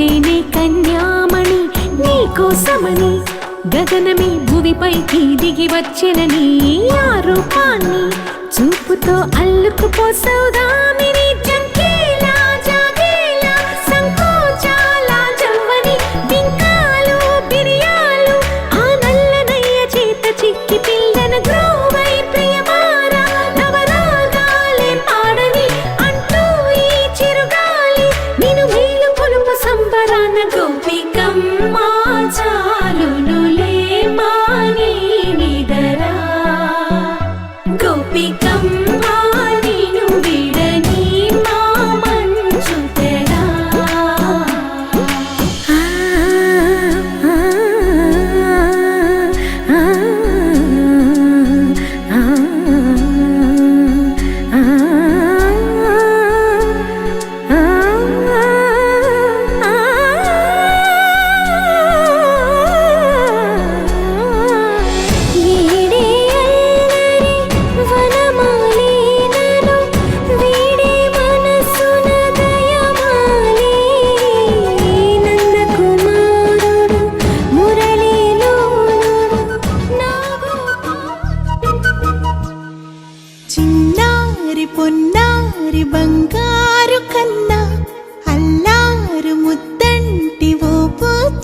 వచ్చేనే కన్యామణి నీకోసమని గగనమే భూమిపైకి దిగి వచ్చిన నీ ఆ రూపాన్ని చూపుతో అల్లుకుపోసౌదా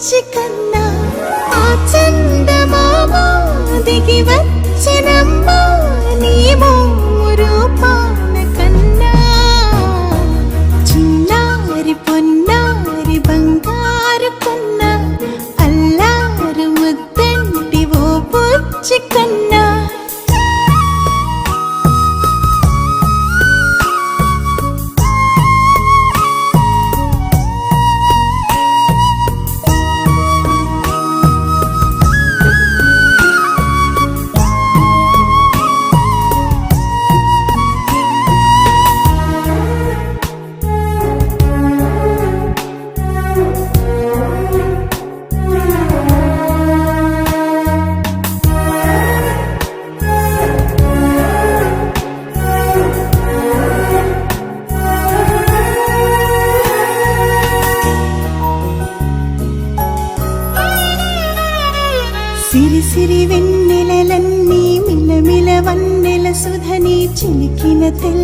時間 fácil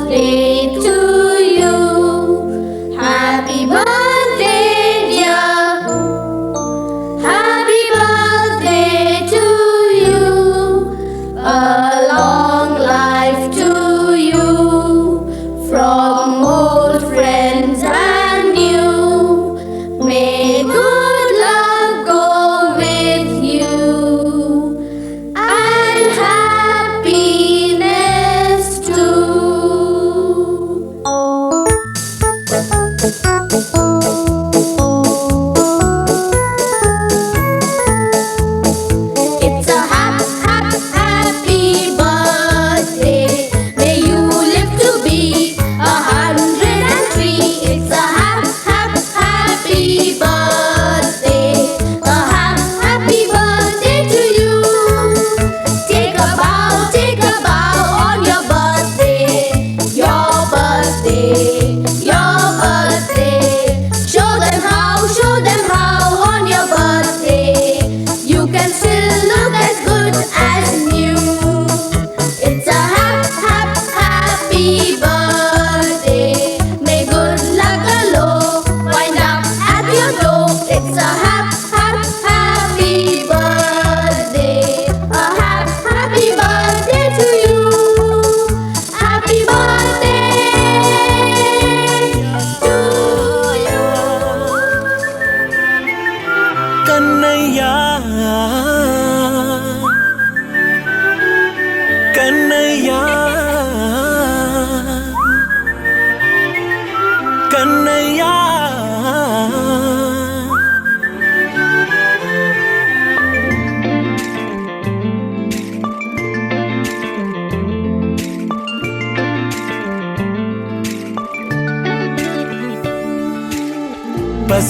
கண்ணையா? கண்ணையா? கண்ணையா?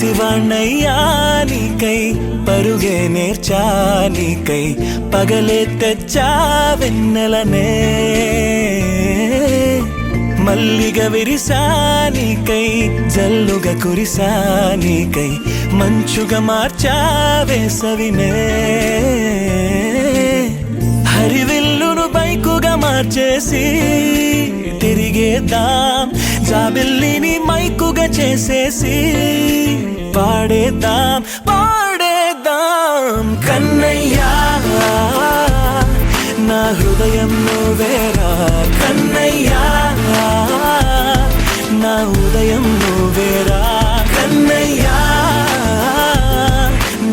శివనయ్యానికై పరుగే నేర్చానికై పగలే తెచ్చా వెన్నెలనే. మల్లిగ విరిసానికై జల్లుగ కురిసానికై మంచుగ మార్చా వేసవినే. హరివిల్లును బైకుగా మార్చేసి తిరిగేద్దాం జాబిల్లిని మైకుగా చేసేసి పాడేద్దాం పాడేద్దాం. కన్నయ్యా నా హృదయం నువ్వేరా కన్నయ్యా నా ఉదయం నువ్వేరా కన్నయ్యా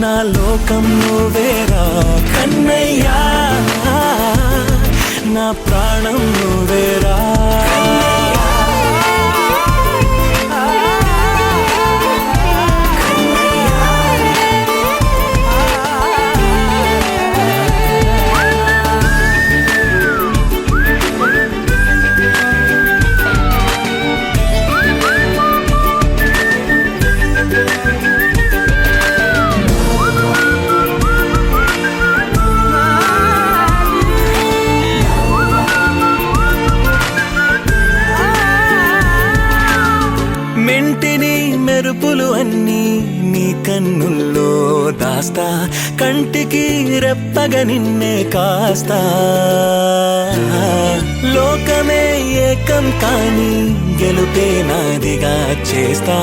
నా లోకం నువ్వేరా కన్నయ్యా నా ప్రాణం నువ్వేరా కాస్త కంటికి రెప్పగ నిన్నే కాస్తా. లోకమే ఏకం కాని గెలుపే నాదిగా చేస్తా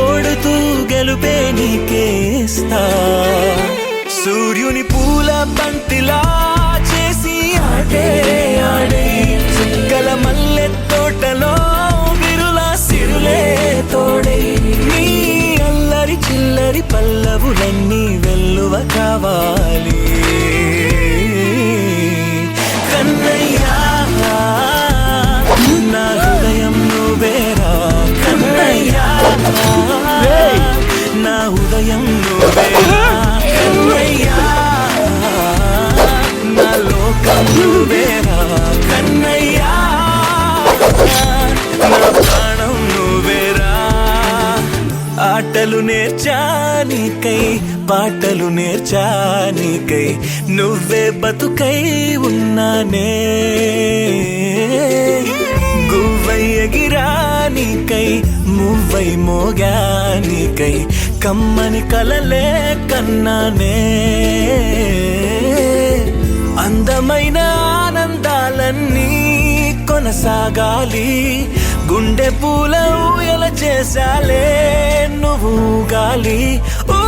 ఓడుతూ గెలుపే నీకేస్తా సూర్యుని పూల పంతిలా చేసి ఆడే ఆడే. చుక్కల మల్లె తోటలో విరులా సిరులే తోడే. నీ అల్లరి చిల్లరి పల్లవులన్నీ కావాలి. నేర్చానికై పాటలు నేర్చానికై నువ్వే బతుకై ఉన్నానే. గువ్వై ఎగిరానికై మువ్వై మోగానికై కమ్మని కలలే కన్నానే. అందమైన ఆనందాలన్నీ కొనసాగాలి గుండె పూల ఊయల చేశాలే నువ్వు. 哪里？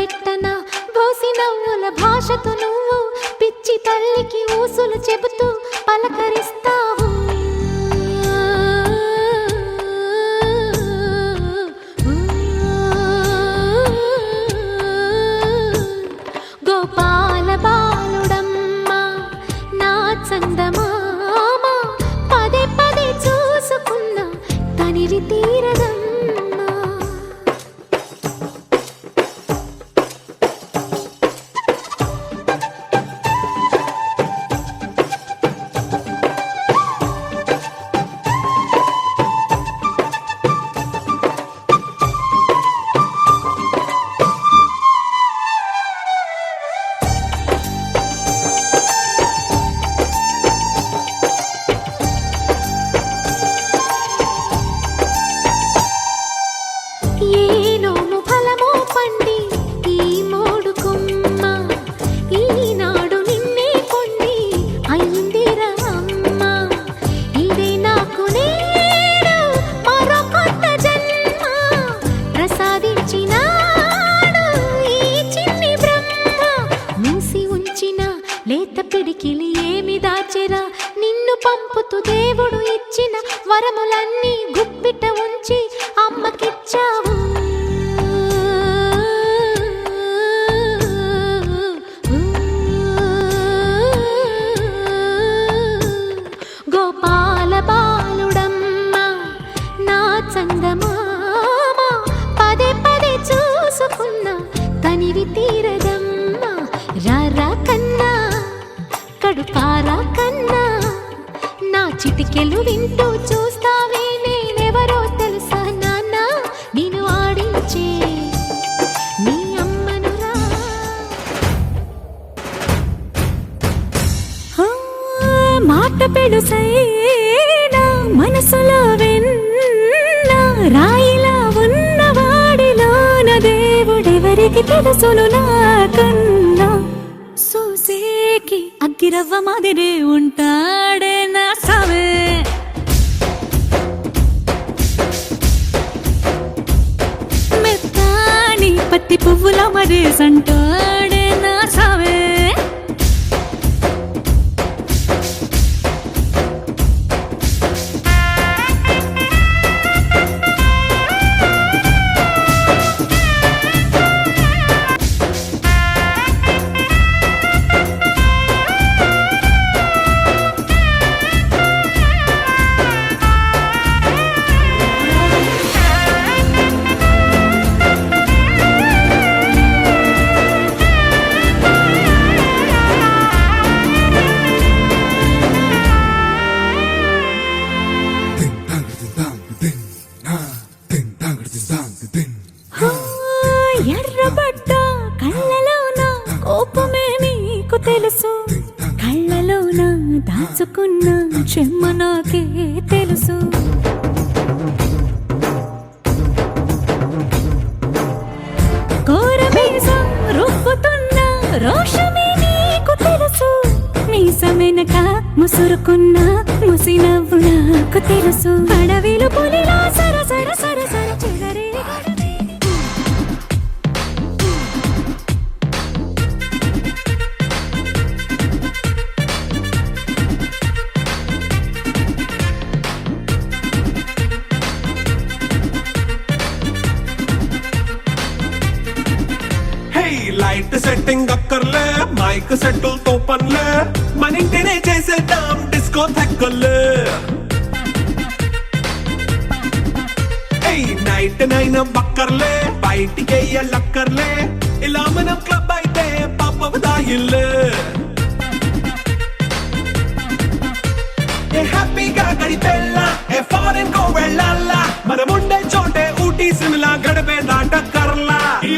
పెట్టన? బోసి నవ్వుల భాషతో నువ్వు పిచ్చి తల్లికి ఊసులు చెబుతూ పలకరిస్తావు. చిటికెలు వింటూ రోషమే నీకు తెలుసు. మీసమెనక ముసురుకున్న ముసి నవ్వు నాకు తెలుసు. అడవిలు పులిలా సర సర మైక్ సెట్టులతో పనులే మన ఇంటినే చేసేద్దాం డిస్కో తక్కువలే నైట్ నైన్ బక్కర్లే బయటికి లక్కర్లే ఇలా మనం క్లబ్ అయితే పాప దాయిల్లే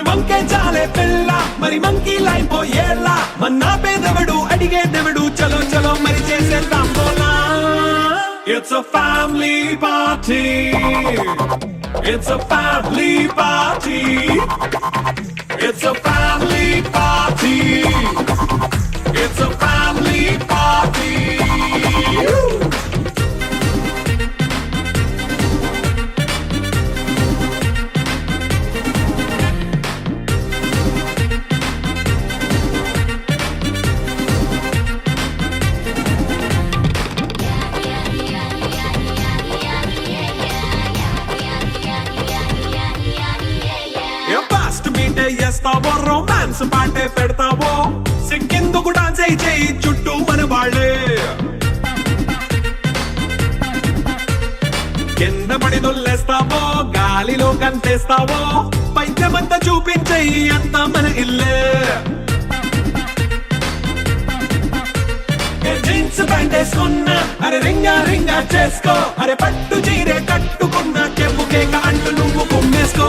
వంకే చాలే పిల్ల మరి మంకీ లైపోయేలా మన్నా పేదవడు అడిగేదెవడు చలో చలో మరి చేసేద్దాం పోలా it's a family party it's a family party it's a family party romance పాటే పెడతావో? సిగ్గెందుకు డాన్స్ అయి చేయి చుట్టూ మన వాళ్ళే. కింద పడి దొల్లేస్తావో? గాలిలో కంటేస్తావో పైద్యమంతా చూపించేయి అంతా మన ఇల్లే. ఏ జీన్స్ ప్యాంట్ వేసుకున్నా అరే రింగా రింగా చేసుకో. అరే పట్టు చీరే కట్టుకున్నా చెప్పు కేక అంటూ నువ్వు కుమ్మేసుకో.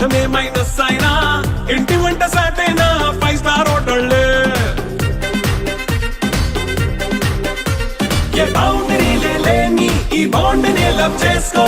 కారమే మైనస్ అయినా ఇంటి వంట సాటైనా? ఫైవ్ స్టార్ హోటళ్ళు. ఈ బౌండరీలే లేని ఈ బౌండరీ లవ్ చేసుకో.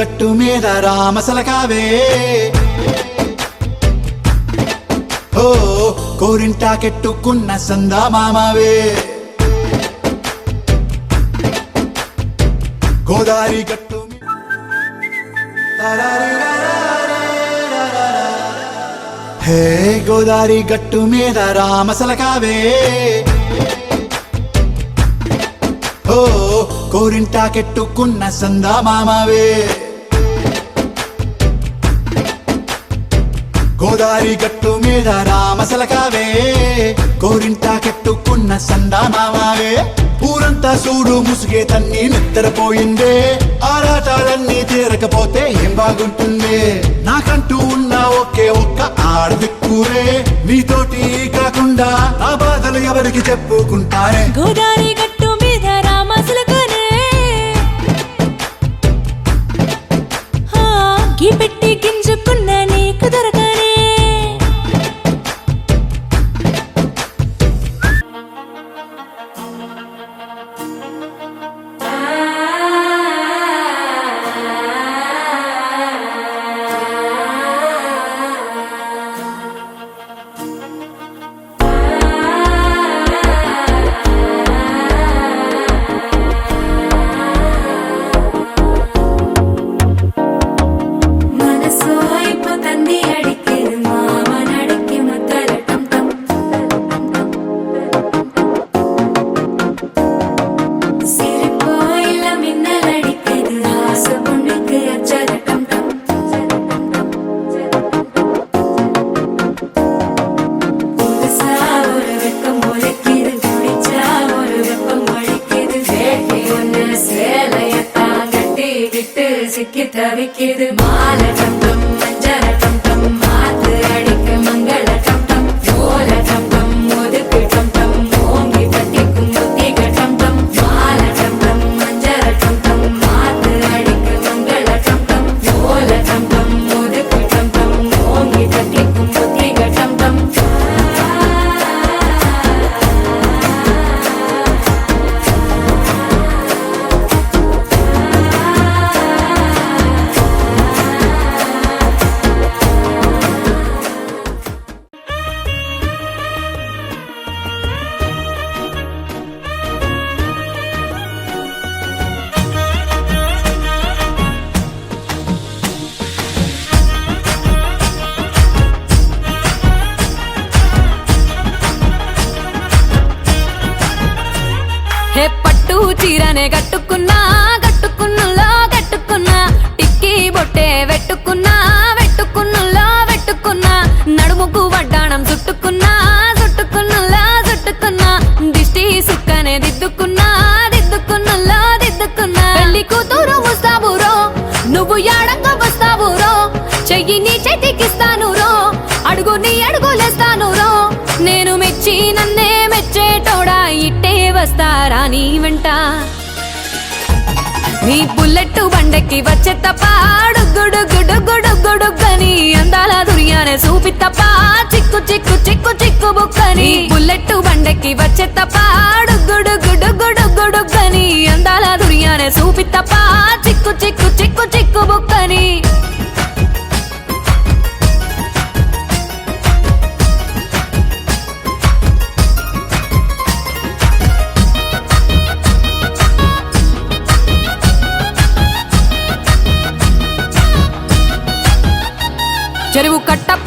గట్టు మీద రామసలకావే. ఓ కోరింటా కెట్టుకున్న సందా మామావే గోదారి గట్టు హే గోదారి గట్టు మీద రామసలకావే. ఓ కోరింటా కెట్టుకున్న సందా మామావే గోదావరి గట్టు మీద రామసలకావే. కోరింట కట్టుకున్న సందామావే. ఊరంతా చూడు ముసుగే తన్ని నిద్రపోయిందే. ఆరాటాలన్నీ తీరకపోతే ఏం బాగుంటుంది? నాకంటూ ఉన్న ఒకే ఒక్క ఆడదిక్కురే నీతోటి కాకుండా ఆ బాధలు ఎవరికి చెప్పుకుంటారే? గోదావరి quede అడుగు నీ అడుగులేస్తాను రో. నేను మెచ్చి నన్నే మెచ్చేటోడా ఇట్టే వస్తారా నీ వెంట. నీ బుల్లెట్ బండకి వచ్చే తప్ప గుడుగుడుగుడుగుడుగుడుగని అందాల దుర్యానే చూపి తప్ప చిక్కు చిక్కు చిక్కు చిక్కు బుక్కని బుల్లెట్ బండకి వచ్చే తప్ప గుడుగుడుగుడుగుడుగని అందాల దుర్యానే చూపి తప్ప చిక్కు చిక్కు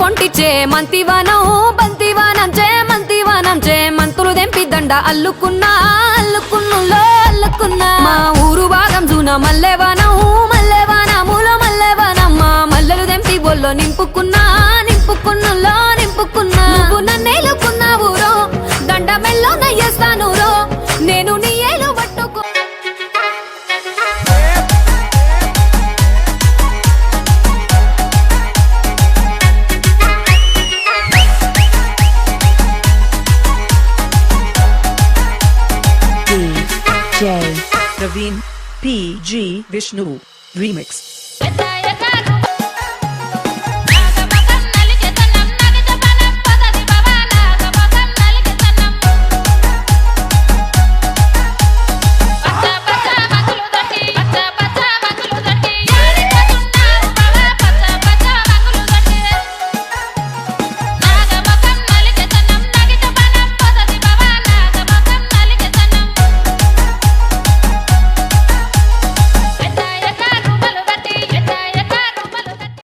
కట్ట పొంటిచే మంతివానం బంతివానం చే మంతివానం చే మంతులు దెంపి దండ అల్లుకున్నా అల్లుకున్నులో అల్లుకున్నా. మా ఊరు భాగం జూన మల్లెవానం మల్లెవానములో మల్లెవానం. మా మల్లెలు దెంపి బొల్లో నింపుకున్నా నింపుకున్నులో నింపుకున్నా. నువ్వు నన్నేలుకున్నావు రో దండ మెల్లో నయ్యేస్తాను. Vishnu Remix